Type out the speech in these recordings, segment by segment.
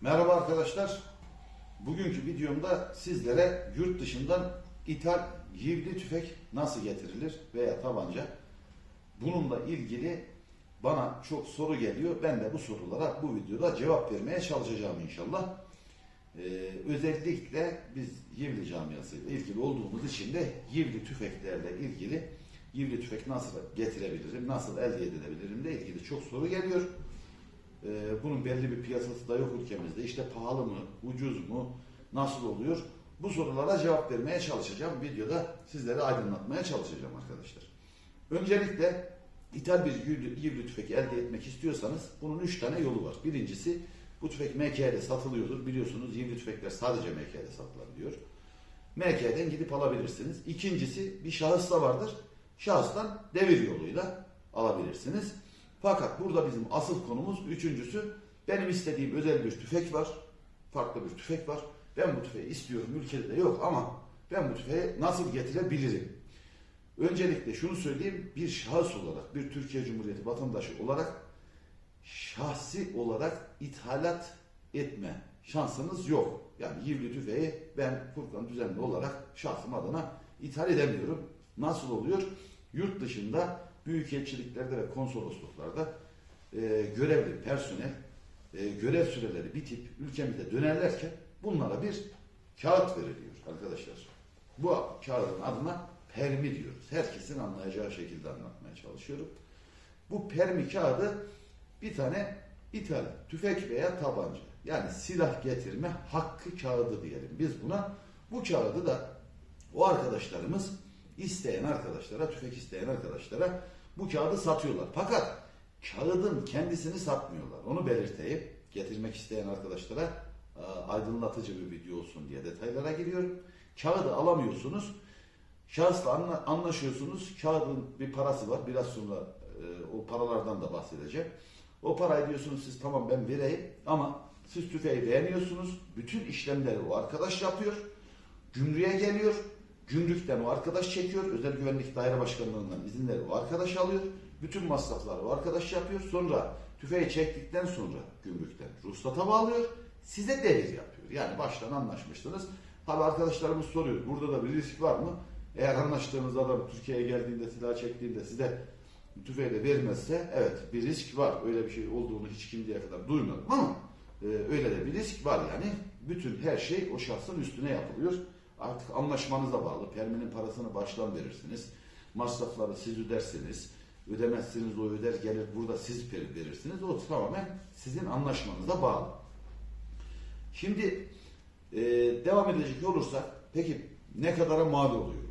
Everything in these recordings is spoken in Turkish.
Merhaba arkadaşlar. Bugünkü videomda sizlere yurt dışından ithal yivli tüfek nasıl getirilir veya tabanca. Bununla ilgili bana çok soru geliyor. Ben de bu sorulara bu videoda cevap vermeye çalışacağım inşallah. Ee, özellikle biz Yivli camiasıyla ilgili olduğumuz için de Yivli tüfeklerle ilgili Yivli tüfek nasıl getirebilirim, nasıl elde edebilirim de ilgili çok soru geliyor. Ee, bunun belli bir piyasası da yok ülkemizde. İşte pahalı mı, ucuz mu, nasıl oluyor? Bu sorulara cevap vermeye çalışacağım. Videoda sizlere aydınlatmaya çalışacağım arkadaşlar. Öncelikle ithal bir yivli tüfek elde etmek istiyorsanız bunun üç tane yolu var. Birincisi bu tüfek MK'de satılıyordur. Biliyorsunuz yivli tüfekler sadece MK'de satılabiliyor. MK'den gidip alabilirsiniz. İkincisi bir şahıs da vardır. Şahıstan devir yoluyla alabilirsiniz. Fakat burada bizim asıl konumuz üçüncüsü benim istediğim özel bir tüfek var. Farklı bir tüfek var. Ben bu tüfeği istiyorum. Ülkede de yok ama ben bu tüfeği nasıl getirebilirim? Öncelikle şunu söyleyeyim. Bir şahıs olarak, bir Türkiye Cumhuriyeti vatandaşı olarak şahsi olarak ithalat etme şansınız yok. Yani yivli tüfeği ben Furkan düzenli olarak şahsım adına ithal edemiyorum. Nasıl oluyor? Yurt dışında büyükelçiliklerde ve konsolosluklarda e, görevli personel e, görev süreleri bitip ülkemize dönerlerken bunlara bir kağıt veriliyor arkadaşlar. Bu kağıdın adına permi diyoruz. Herkesin anlayacağı şekilde anlatmaya çalışıyorum. Bu permi kağıdı bir tane ithal tüfek veya tabanca yani silah getirme hakkı kağıdı diyelim biz buna. Bu kağıdı da o arkadaşlarımız isteyen arkadaşlara, tüfek isteyen arkadaşlara bu kağıdı satıyorlar. Fakat kağıdın kendisini satmıyorlar. Onu belirteyim. Getirmek isteyen arkadaşlara aydınlatıcı bir video olsun diye detaylara giriyorum. Kağıdı alamıyorsunuz. Şahısla anla- anlaşıyorsunuz. Kağıdın bir parası var. Biraz sonra e, o paralardan da bahsedeceğim. O parayı diyorsunuz siz tamam ben vereyim ama siz tüfeği beğeniyorsunuz. Bütün işlemleri o arkadaş yapıyor. Gümrüğe geliyor. Gümrükten o arkadaş çekiyor. Özel Güvenlik Daire Başkanlığı'ndan izinleri o arkadaş alıyor. Bütün masrafları o arkadaş yapıyor. Sonra tüfeği çektikten sonra gümrükten ruhsata bağlıyor. Size devir yapıyor. Yani baştan anlaşmıştınız. Tabi arkadaşlarımız soruyor. Burada da bir risk var mı? Eğer anlaştığınız adam Türkiye'ye geldiğinde silah çektiğinde size tüfeği de vermezse evet bir risk var. Öyle bir şey olduğunu hiç şimdiye kadar duymadım ama e, öyle de bir risk var yani. Bütün her şey o şahsın üstüne yapılıyor. Artık anlaşmanıza bağlı. Perminin parasını baştan verirsiniz. Masrafları siz ödersiniz. Ödemezsiniz o öder gelir burada siz per- verirsiniz. O tamamen sizin anlaşmanıza bağlı. Şimdi e, devam edecek olursak peki ne kadara mal oluyor?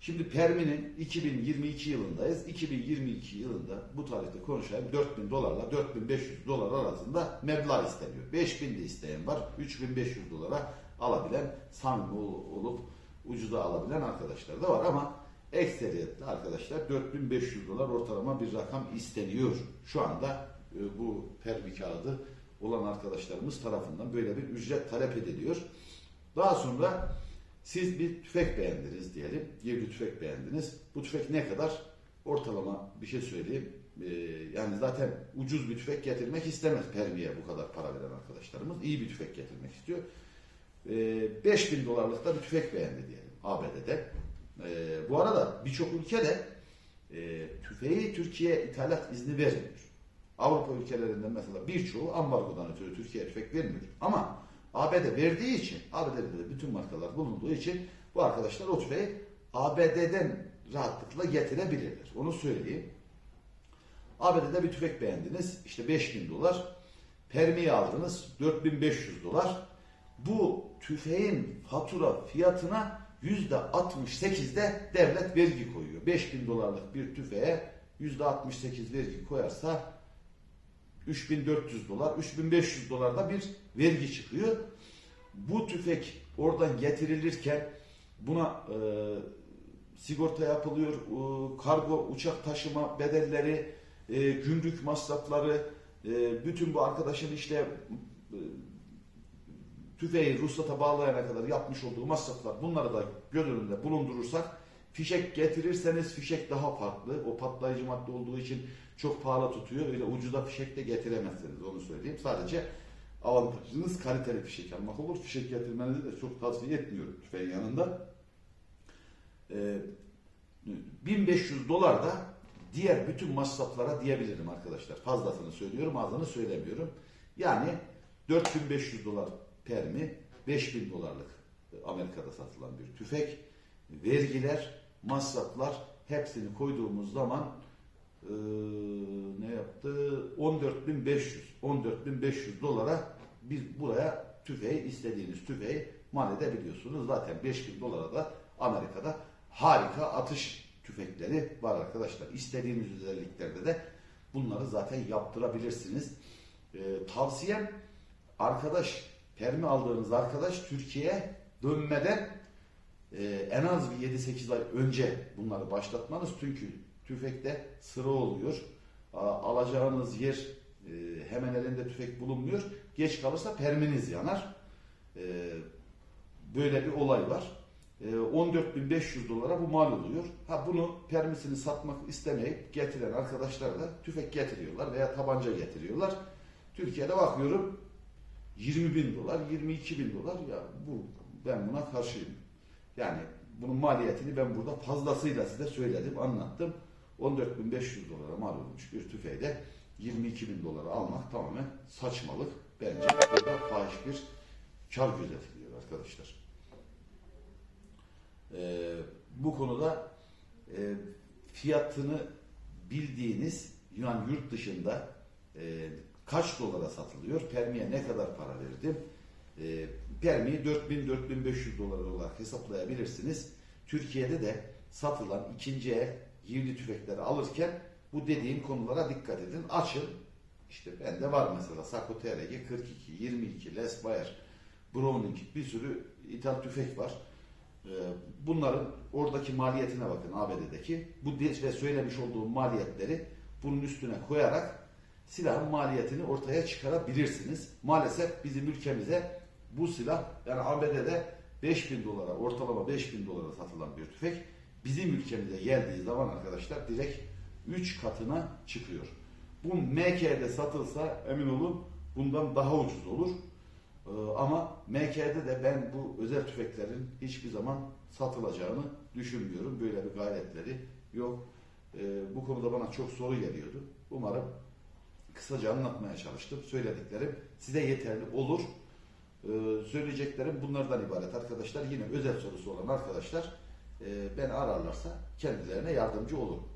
Şimdi Permi'nin 2022 yılındayız. 2022 yılında bu tarihte konuşayım 4000 dolarla 4500 dolar arasında meblağ isteniyor. 5000 de isteyen var. 3500 dolara alabilen, samimi ol- olup ucuza alabilen arkadaşlar da var ama ekseriyetle arkadaşlar 4500 dolar ortalama bir rakam isteniyor. Şu anda e, bu permi kağıdı olan arkadaşlarımız tarafından böyle bir ücret talep ediliyor. Daha sonra siz bir tüfek beğendiniz diyelim. Yivli tüfek beğendiniz. Bu tüfek ne kadar? Ortalama bir şey söyleyeyim. Ee, yani zaten ucuz bir tüfek getirmek istemez Permi'ye bu kadar para veren arkadaşlarımız. İyi bir tüfek getirmek istiyor. Ee, 5000 dolarlık da bir tüfek beğendi diyelim ABD'de. Ee, bu arada birçok ülkede e, tüfeği Türkiye ithalat izni vermiyor. Avrupa ülkelerinde mesela birçoğu ambargodan ötürü Türkiye'ye tüfek vermiyor. Ama ABD verdiği için, ABD'de de bütün markalar bulunduğu için bu arkadaşlar o tüfeği ABD'den rahatlıkla getirebilirler. Onu söyleyeyim. ABD'de bir tüfek beğendiniz. işte 5000 dolar. Permiyi aldınız. 4500 dolar. Bu tüfeğin fatura fiyatına %68'de devlet vergi koyuyor. 5000 dolarlık bir tüfeğe %68 vergi koyarsa 3400 dolar, 3500 dolarda bir vergi çıkıyor. Bu tüfek oradan getirilirken buna e, sigorta yapılıyor, e, kargo, uçak taşıma bedelleri, e, gümrük masrafları, e, bütün bu arkadaşın işte e, tüfeği ruhsata bağlayana kadar yapmış olduğu masraflar bunları da göz önünde bulundurursak fişek getirirseniz fişek daha farklı. O patlayıcı madde olduğu için çok pahalı tutuyor. Öyle ucuza fişek de getiremezsiniz onu söyleyeyim. Sadece avantajınız kaliteli fişek almak olur. Fişek getirmenizi de çok tavsiye etmiyorum tüfeğin yanında. Ee, 1500 dolar da diğer bütün masraflara diyebilirim arkadaşlar. Fazlasını söylüyorum, azını söylemiyorum. Yani 4500 dolar permi, 5000 dolarlık Amerika'da satılan bir tüfek, vergiler, masraflar hepsini koyduğumuz zaman eee, ne yaptı? 14.500 14.500 dolara biz buraya tüfeği istediğiniz tüfeği mal edebiliyorsunuz. Zaten 5000 dolara da Amerika'da harika atış tüfekleri var arkadaşlar. İstediğiniz özelliklerde de bunları zaten yaptırabilirsiniz. Ee, tavsiyem arkadaş, permi aldığınız arkadaş Türkiye'ye dönmeden e, en az bir 7-8 ay önce bunları başlatmanız. Çünkü tüfekte sıra oluyor. A- alacağınız yer e, hemen elinde tüfek bulunmuyor. Geç kalırsa perminiz yanar. E, böyle bir olay var. E, 14.500 dolara bu mal oluyor. Ha bunu permisini satmak istemeyip getiren arkadaşlar da tüfek getiriyorlar veya tabanca getiriyorlar. Türkiye'de bakıyorum 20 bin dolar, 22 bin dolar ya bu ben buna karşıyım. Yani bunun maliyetini ben burada fazlasıyla size söyledim, anlattım. 14.500 dolara mal olmuş bir tüfeği de 22 bin dolara almak tamamen saçmalık. Bence burada fahiş bir kar gözetiliyor arkadaşlar. Ee, bu konuda e, fiyatını bildiğiniz Yunan yurt dışında e, kaç dolara satılıyor? Permiye ne kadar para verdim? E, Permiyi 4000-4500 dolar olarak hesaplayabilirsiniz. Türkiye'de de satılan ikinci el yivli tüfekleri alırken bu dediğim konulara dikkat edin. Açın. İşte bende var mesela Sako TRG 42, 22, Les Bayer, Browning bir sürü ithal tüfek var. Ee, Bunların oradaki maliyetine bakın ABD'deki. Bu ve söylemiş olduğum maliyetleri bunun üstüne koyarak silahın maliyetini ortaya çıkarabilirsiniz. Maalesef bizim ülkemize bu silah yani ABD'de 5000 dolara ortalama 5000 dolara satılan bir tüfek bizim ülkemize geldiği zaman arkadaşlar direkt 3 katına çıkıyor. Bu MK'de satılsa emin olun bundan daha ucuz olur. Ee, Ama MK'de de ben bu özel tüfeklerin hiçbir zaman satılacağını düşünmüyorum. Böyle bir gayretleri yok. Ee, Bu konuda bana çok soru geliyordu. Umarım kısaca anlatmaya çalıştım. Söylediklerim size yeterli olur. Ee, Söyleyeceklerim bunlardan ibaret arkadaşlar. Yine özel sorusu olan arkadaşlar e, beni ararlarsa kendilerine yardımcı olurum.